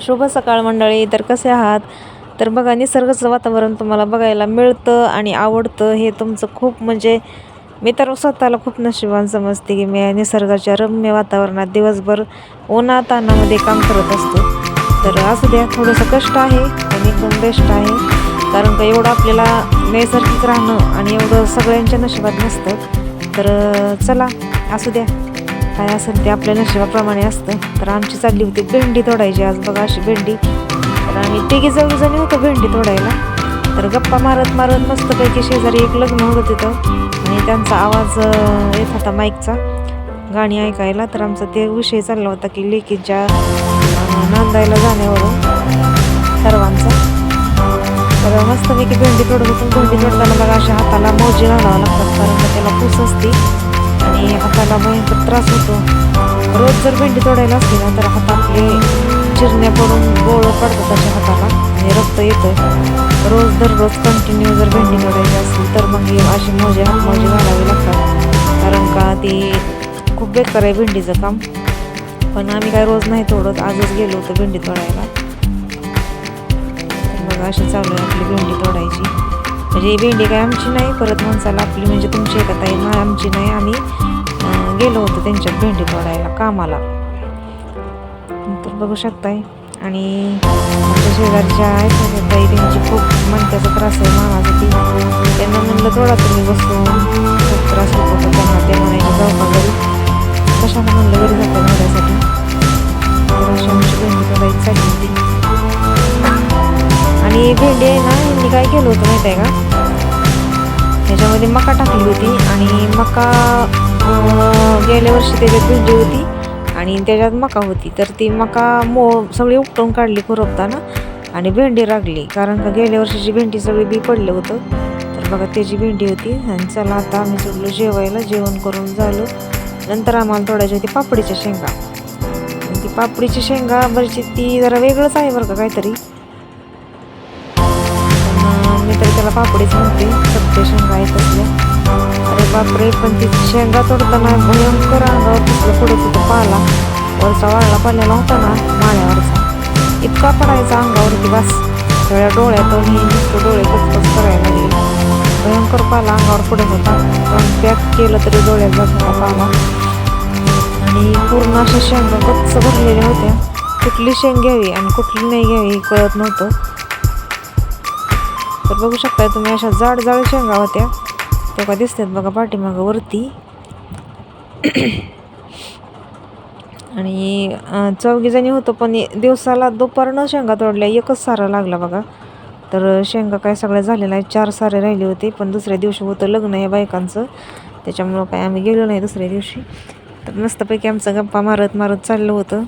शुभ सकाळ मंडळी तर कसे आहात? तर बघा निसर्गाचं वातावरण तुम्हाला बघायला मिळतं आणि आवडतं. हे तुमचं खूप म्हणजे मी तर स्वतःला खूप नशिबान समजते की मी निसर्गाच्या रम्य वातावरणात दिवसभर उन्हातानामध्ये काम करत असतो. तर असू द्या थोडंसं कष्ट आहे आणि एकदम बेस्ट आहे. कारण का एवढं आपल्याला नैसर्गिक राहणं आणि एवढं सगळ्यांच्या नशिबात नसतं. तर चला असू द्या. काय असेल ते आपल्या नशिबाप्रमाणे असतं. तर आमची चालली होती भेंडी तोडायची आज बघा अशी भेंडी. तर आम्ही तिघी चौघी जणी होतो भेंडी तोडायला. तर गप्पा मारत मारत मस्तपैकी शेजारी एक लग्न होतं तिथं. आणि त्यांचा आवाज येत होता माईकचा. गाणी ऐकायला. तर आमचा ते विषय चालला होता की लेकीच्या नांदायला जाण्यावरून सर्वांचा. तर मस्तपैकी भेंडी तोडत होतो. भेंडी तोडताना बघा अशा हाताला मोजी घालावं लागतात. कारण त्याला पूस असते. आणि हाताला भयंकर त्रास होतो. रोज जर भेंडी तोडायला असली ना तर हातातले चिरण्या पडून गोळ पडतात त्याच्या हाताला आणि रक्त येतं रोज दररोज कंटिन्यू जर भेंडी तोडायची असेल तर मग हे अशी मोजे हातमोजे घालावे लागतात. कारण का ते खूप बेकार आहे भेंडीचं काम. पण आम्ही काय रोज नाही तोडत आजच गेलो होतो भेंडी तोडायला. मग बघा अशी चालू आहे आपली भेंडी तोडायची. म्हणजे भेंडी काय आमची नाही परत माणसाला आपली म्हणजे तुमची एका ताई मा आमची नाही आम्ही गेलो होतो त्यांच्यात भेंडी तोडायला कामाला. तर बघू शकताय. आणि आमच्या शेजारच्या आहेत ना ताई त्यांची खूप मनक्याचा त्रास आहे मामासाठी त्यांना म्हणलं थोडा तुम्ही बसून आणि भेंडी आहे ना मी काय केलं होतं माहिती आहे का त्याच्यामध्ये मका टाकली होती आणि मका गेल्या वर्षी त्याच्यात भेंडी होती आणि त्याच्यात मका होती. तर ती मका मो सगळी उपटून काढली खुरपताना आणि भेंडी लागली कारण का गेल्या वर्षीची भेंडी सगळी बी पडलं होतं. तर बघा त्याची भेंडी होती. आणि चला आता आम्ही चढलो जेवायला जेवण करून झालो. नंतर आम्हाला तोडायची होती पापडीच्या शेंगा. आणि ती पापडीची शेंगा बरीची ती जरा वेगळंच आहे बरं का काहीतरी. पापडीच म्हणते सत्य शेंगा आहेत असल्या अरे बापरे पण ती शेंगा तोडताना भयंकर अंगावर तिथलं पुढे तिथं पाला. वरचा वाळला पडलेला होता ना माळ्यावरचा. इतका पडायचा अंगावरती बस सगळ्या डोळ्यातून नुसतं डोळे कचकच करायला लागले. भयंकर पाला अंगावर पुढे होता. पण पॅक केलं तरी डोळ्यात जात पाला. आणि पूर्ण अशा शेंगा कच्च भरलेल्या होत्या. कुठली शेंग घ्यावी आणि कुठली नाही घ्यावी कळत नव्हतं. तर बघू शकताय तुम्ही अशा जाड जाड शेंगा होत्या. त्या का दिसतात बघा पाठीमागं वरती. आणि चौघीजणी होतं पण दिवसाला दुपारनं शेंगा तोडल्या एकच सारा लागला बघा. तर शेंगा काय सगळ्या झालेल्या आहेत चार सारे राहिले होते पण दुसऱ्या दिवशी होतं लग्न आहे बायकांचं. त्याच्यामुळं काय आम्ही गेलो नाही दुसऱ्या दिवशी. तर मस्तपैकी आमचं गप्पा मारत मारत चाललं होतं.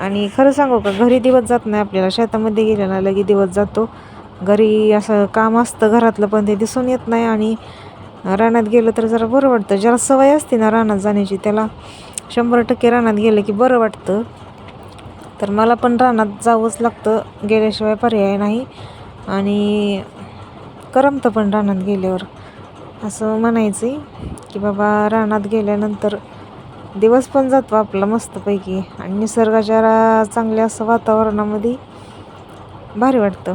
आणि खरं सांगू का घरी दिवस जात नाही आपल्याला. शेतामध्ये गेल्याला लगे दिवस जातो. घरी असं काम असतं घरातलं पण ते दिसून येत नाही आणि रानात गेलं तर जरा बरं वाटतं. ज्याला सवय असते ना रानात जाण्याची त्याला शंभर टक्के रानात गेलं की बरं वाटतं. तर मला पण रानात जावंच लागतं गेल्याशिवाय पर्याय नाही. आणि करमतं पण रानात गेल्यावर. असं म्हणायचं आहे की बाबा रानात गेल्यानंतर दिवस पण जातो आपला मस्तपैकी. आणि निसर्गाच्या चांगल्या असं वातावरणामध्ये भारी वाटतं.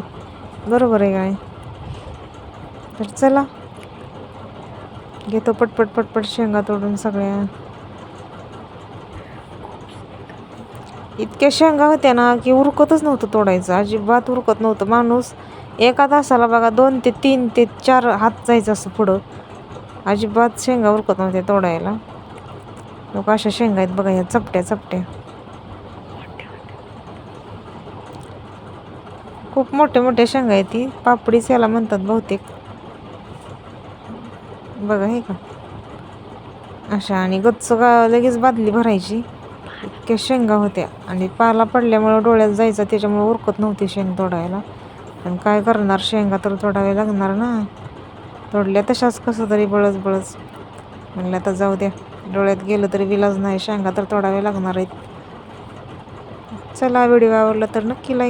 बरोबर आहे काय? तर चला. घेतो पटपट पटपट शेंगा तोडून सगळ्या. इतक्या शेंगा होत्या ना की उरकतच नव्हतं तोडायचं. अजिबात उरकत नव्हतं. माणूस एका तासाला बघा दोन ते तीन ते चार हात जायचं असं पुढं. अजिबात शेंगा उरकत नव्हत्या तोडायला. लोक अशा शेंगा आहेत बघा ह्या चपट्या चपट्या. खूप मोठे मोठे शेंगा आहेत ती. पापडीच याला म्हणतात बहुतेक. बघा हे का? अशा आणि गच्च गा लगेच बादली भरायची. इतक्या शेंगा होत्या. आणि पाला पडल्यामुळं डोळ्यात जायचा त्याच्यामुळे उरकत नव्हती शेंग तोडायला. पण काय करणार? शेंगा तर तोडावे लागणार ना. तोडल्या तशाच कसं तरी बळच बळच. म्हणलं आता जाऊ द्या. डोळ्यात गेलं तरी विलाज नाही. शेंगा तर तोडावे लागणार आहेत. चला व्हिडिओ आवडला तर नक्की लाईक